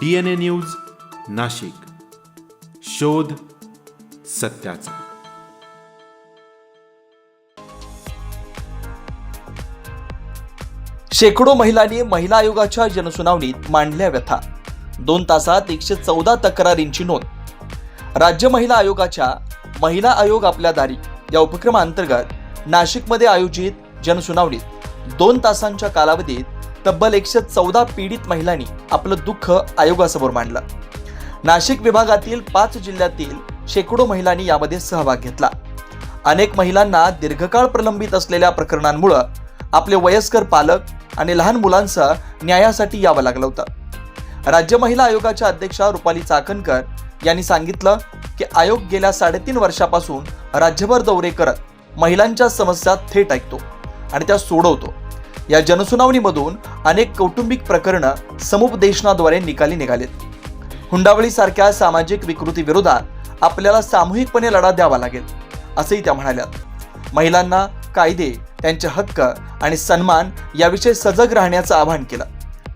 D N A news Nashik. शोध सत्याचा. शेकडो महिलांनी महिला आयोगाच्या जनसुनावणीत मांडल्या व्यथा. दोन तासात एकशे चौदा तक्रारींची नोंद. राज्य महिला आयोगाच्या महिला आयोग आपल्या दारी या उपक्रमाअंतर्गत नाशिकमध्ये आयोजित जनसुनावणीत दोन तासांच्या कालावधीत तब्बल एकशे चौदा पीडित महिलांनी आपलं दुःख आयोगासमोर मांडलं. नाशिक विभागातील पाच जिल्ह्यातील शेकडो महिलांनी यामध्ये सहभाग घेतला. अनेक महिलांना दीर्घकाळ प्रलंबित असलेल्या प्रकरणांमुळं आपले वयस्कर पालक आणि लहान मुलांसह न्यायासाठी यावं लागलं होतं. राज्य महिला आयोगाच्या अध्यक्षा रुपाली चाकणकर यांनी सांगितलं की आयोग गेल्या साडेतीन वर्षापासून राज्यभर दौरे करत महिलांच्या समस्या थेट ऐकतो आणि त्या सोडवतो. या जनसुनावणीमधून अनेक कौटुंबिक प्रकरणं समुपदेशनाद्वारे निकाली निघालेत. हुंडावळीसारख्या सामाजिक विकृती विरोधात आपल्याला सामूहिकपणे लढा द्यावा लागेल असंही त्या म्हणाल्यात. महिलांना कायदे त्यांचे हक्क आणि सन्मान याविषयी सजग राहण्याचं आवाहन केलं.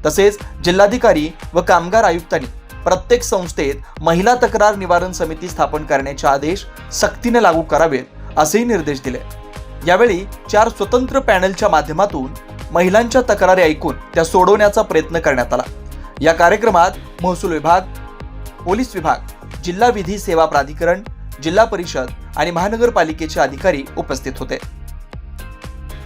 तसेच जिल्हाधिकारी व कामगार आयुक्तांनी प्रत्येक संस्थेत महिला तक्रार निवारण समिती स्थापन करण्याचे आदेश सक्तीने लागू करावेत असेही निर्देश दिले. यावेळी चार स्वतंत्र पॅनलच्या माध्यमातून महिलांच्या तक्रारी ऐकून त्या सोडवण्याचा प्रयत्न करण्यात आला. या कार्यक्रमात महसूल विभाग पोलीस विभाग जिल्हा विधी सेवा प्राधिकरण जिल्हा परिषद आणि महानगरपालिकेचे अधिकारी उपस्थित होते.